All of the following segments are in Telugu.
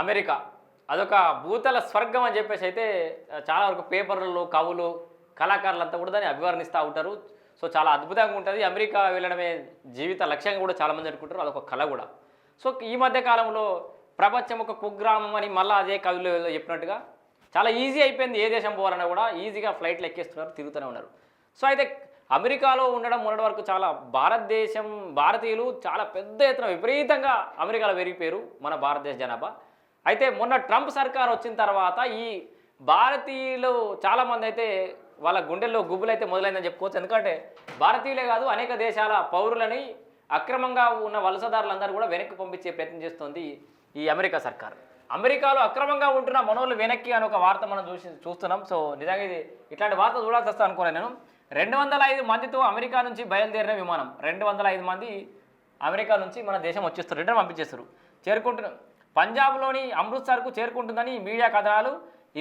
అమెరికా. అదొక భూతల స్వర్గం అని చెప్పేసి అయితే చాలా వరకు పేపర్లలో కవులు కళాకారులంతా కూడా దాన్ని అభివర్ణిస్తూ ఉంటారు. సో చాలా అద్భుతంగా ఉంటుంది. అమెరికా వెళ్ళడమే జీవిత లక్ష్యంగా కూడా చాలామంది అనుకుంటారు. అదొక కళ కూడా. సో ఈ మధ్య కాలంలో ప్రపంచం ఒక కుగ్రామం అని మళ్ళీ అదే కవిలో చెప్పినట్టుగా చాలా ఈజీ అయిపోయింది. ఏ దేశం పోవాలన్నా కూడా ఈజీగా ఫ్లైట్లు ఎక్కేస్తున్నారు తిరుగుతూనే ఉన్నారు. సో అయితే అమెరికాలో ఉండడం మొన్నటి వరకు చాలా భారతదేశం భారతీయులు చాలా పెద్ద ఎత్తున విపరీతంగా అమెరికాలో పెరిగిపోయారు మన భారతదేశ జనాభా. అయితే మొన్న ట్రంప్ సర్కార్ వచ్చిన తర్వాత ఈ భారతీయులు చాలామంది అయితే వాళ్ళ గుండెల్లో గుబులైతే మొదలైందని చెప్పుకోవచ్చు. ఎందుకంటే భారతీయులే కాదు అనేక దేశాల పౌరులని అక్రమంగా ఉన్న వలసదారులందరూ కూడా వెనక్కి పంపించే ప్రయత్నం చేస్తుంది ఈ అమెరికా సర్కార్. అమెరికాలో అక్రమంగా ఉంటున్న మనోళ్ళు వెనక్కి అని ఒక వార్త మనం చూసి చూస్తున్నాం. సో నిజంగా ఇది ఇట్లాంటి వార్త చూడాల్సి వస్తా అనుకోలేదు నేను. రెండు వందల ఐదు మందితో అమెరికా నుంచి బయలుదేరిన విమానం రెండు వందల ఐదు మంది అమెరికా నుంచి మన దేశం వచ్చేస్తారు రిటర్న్ పంపించేస్తారు. చేరుకుంటున్న పంజాబ్లోని అమృత్సర్కు చేరుకుంటుందని మీడియా కథనాలు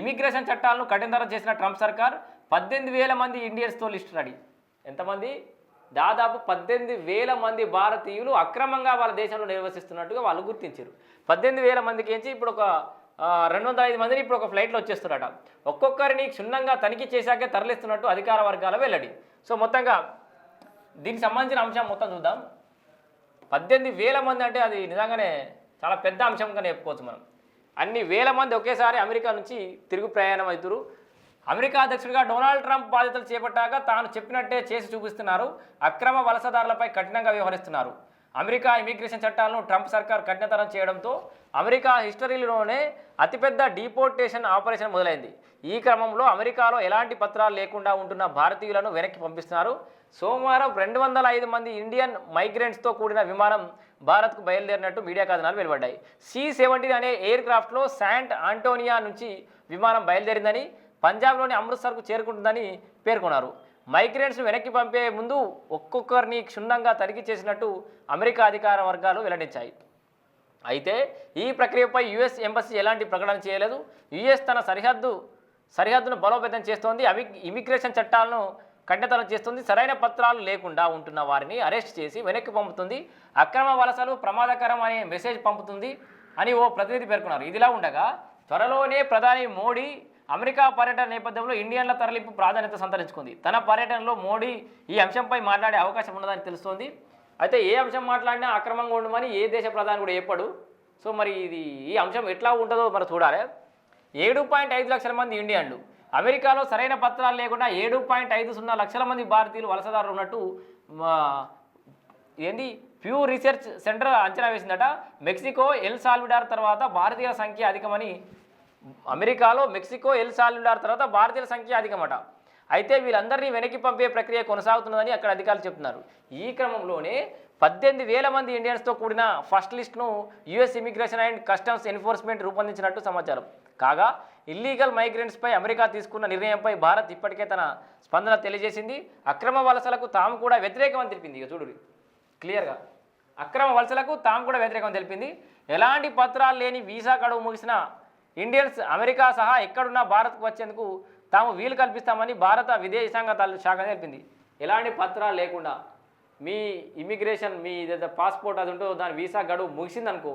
ఇమిగ్రేషన్ చట్టాలను కఠినతరం చేసిన ట్రంప్ సర్కార్ పద్దెనిమిది వేల మంది ఇండియన్స్తో లిస్ట్ రెడీ. ఎంతమంది? దాదాపు పద్దెనిమిది వేల మంది భారతీయులు అక్రమంగా వాళ్ళ దేశంలో నిర్వసిస్తున్నట్టుగా వాళ్ళు గుర్తించారు. పద్దెనిమిది వేల మందికి ఏంచి ఇప్పుడు ఒక రెండు వందల ఐదు మందిని ఇప్పుడు ఒక ఫ్లైట్లో వచ్చేస్తున్నారట. ఒక్కొక్కరిని క్షుణ్ణంగా తనిఖీ చేశాకే తరలిస్తున్నట్టు అధికార వర్గాల వెల్లడి. సో మొత్తంగా దీనికి సంబంధించిన అంశం మొత్తం చూద్దాం. పద్దెనిమిది వేల మంది అంటే అది నిజంగానే చాలా పెద్ద అంశంగానే చెప్పుకోవచ్చు మనం. అన్ని వేల మంది ఒకేసారి అమెరికా నుంచి తిరుగు ప్రయాణం అవుతురు. అమెరికా అధ్యక్షుడిగా డొనాల్డ్ ట్రంప్ బాధ్యతలు చేపట్టాక తాను చెప్పినట్టే చేసి చూపిస్తున్నారు. అక్రమ వలసదారులపై కఠినంగా వ్యవహరిస్తున్నారు. అమెరికా ఇమిగ్రేషన్ చట్టాలను ట్రంప్ సర్కార్ కఠినతరం చేయడంతో అమెరికా హిస్టరీలోనే అతిపెద్ద డీపోర్టేషన్ ఆపరేషన్ మొదలైంది. ఈ క్రమంలో అమెరికాలో ఎలాంటి పత్రాలు లేకుండా ఉంటున్న భారతీయులను వెనక్కి పంపిస్తున్నారు. సోమవారం రెండు వందల ఐదు మంది ఇండియన్ మైగ్రెంట్స్తో కూడిన విమానం భారత్కు బయలుదేరినట్టు మీడియా కథనాలు వెలువడ్డాయి. సి సెవెంటీన్ అనే ఎయిర్ క్రాఫ్ట్లో శాంట్ ఆంటోనియా నుంచి విమానం బయలుదేరిందని పంజాబ్లోని అమృత్సర్కు చేరుకుంటుందని పేర్కొన్నారు. మైగ్రెంట్స్ వెనక్కి పంపే ముందు ఒక్కొక్కరిని క్షుణ్ణంగా తనిఖీ చేసినట్టు అమెరికా అధికార వర్గాలు వెల్లడించాయి. అయితే ఈ ప్రక్రియపై యుఎస్ ఎంబసీ ఎలాంటి ప్రకటన చేయలేదు. యుఎస్ తన సరిహద్దు సరిహద్దును బలోపేతం చేస్తోంది. అవి ఇమిగ్రేషన్ చట్టాలను కఠినతరం చేస్తుంది. సరైన పత్రాలు లేకుండా ఉంటున్న వారిని అరెస్ట్ చేసి వెనక్కి పంపుతుంది. అక్రమ వలసలు ప్రమాదకరం అనే మెసేజ్ పంపుతుంది అని ఓ ప్రతినిధి పేర్కొన్నారు. ఇదిలా ఉండగా త్వరలోనే ప్రధాని మోడీ అమెరికా పర్యటన నేపథ్యంలో ఇండియన్ల తరలింపు ప్రాధాన్యత సంతరించుకుంది. తన పర్యటనలో మోడీ ఈ అంశంపై మాట్లాడే అవకాశం ఉన్నదని తెలుస్తోంది. అయితే ఏ అంశం మాట్లాడినా అక్రమంగా ఉండమని ఏ దేశ ప్రధాని కూడా చెప్పడు. సో మరి ఇది ఈ అంశం ఎట్లా ఉంటుందో మరి చూడాలి. ఏడు పాయింట్ ఐదు లక్షల మంది ఇండియన్లు. అమెరికాలో సరైన పత్రాలు లేకుండా ఏడు పాయింట్ ఐదు సున్నా లక్షల మంది భారతీయులు వలసదారులు ఉన్నట్టు ఏంది? ప్యూ రీసెర్చ్ సెంటర్ అంచనా వేసిందట. మెక్సికో ఎల్ సాల్విడార్ తర్వాత భారతీయుల సంఖ్య అధికమని అమెరికాలో మెక్సికో ఎల్ సాల్విడార్ తర్వాత భారతీయుల సంఖ్య అధికమట. అయితే వీళ్ళందరినీ వెనక్కి పంపే ప్రక్రియ కొనసాగుతున్నదని అక్కడ అధికారులు చెప్తున్నారు. ఈ క్రమంలోనే పద్దెనిమిది వేల మంది ఇండియన్స్తో కూడిన first లిస్ట్ను US immigration and customs enforcement రూపొందించినట్టు సమాచారం. కాగా ఇల్లీగల్ మైగ్రెంట్స్పై అమెరికా తీసుకున్న నిర్ణయంపై భారత్ ఇప్పటికే తన స్పందన తెలియజేసింది. అక్రమ వలసలకు తాము కూడా వ్యతిరేకమని తెలిపింది. ఇక చూడు క్లియర్గా. అక్రమ వలసలకు తాము కూడా వ్యతిరేకం తెలిపింది. ఎలాంటి పత్రాలు లేని వీసా గడువు ముగిసిన ఇండియన్స్ అమెరికా సహా ఎక్కడున్నా భారత్కు వచ్చేందుకు తాము వీలు కల్పిస్తామని భారత విదేశాంగ శాఖ తెలిపింది. ఎలాంటి పత్రాలు లేకుండా మీ ఇమిగ్రేషన్ మీ ఏదైతే పాస్పోర్ట్ అది ఉంటుందో దాని వీసా గడువు ముగిసిందనుకో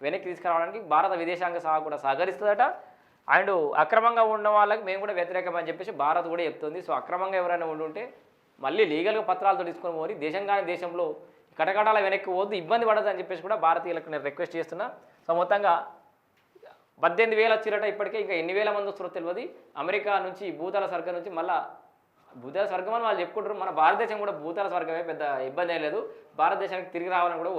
వెనక్కి తీసుకురావడానికి భారత విదేశాంగ సహా కూడా సహకరిస్తుందట. అండ్ అక్రమంగా ఉన్న వాళ్ళకి మేము కూడా వ్యతిరేకం అని చెప్పేసి భారత్ కూడా చెప్తుంది. సో అక్రమంగా ఎవరైనా ఉండుంటే మళ్ళీ లీగల్గా పత్రాలతో తీసుకొని పోయి దేశం దేశంలో కటకటాల వెనక్కి పోద్దు ఇబ్బంది పడదు అని చెప్పేసి కూడా భారతీయులకు నేను రిక్వెస్ట్ చేస్తున్నా. సో మొత్తంగా పద్దెనిమిది వేలు వచ్చిరట ఇప్పటికే ఇంకా ఎన్ని వేల మంది వస్తారో తెలియదు. అమెరికా నుంచి భూతాల స్వర్గం నుంచి మళ్ళీ భూతాల స్వర్గం అని వాళ్ళు చెప్పుకుంటారు. మన భారతదేశం కూడా భూతాల స్వర్గమే పెద్ద ఇబ్బంది ఏం లేదు. భారతదేశానికి తిరిగి రావాలని కూడా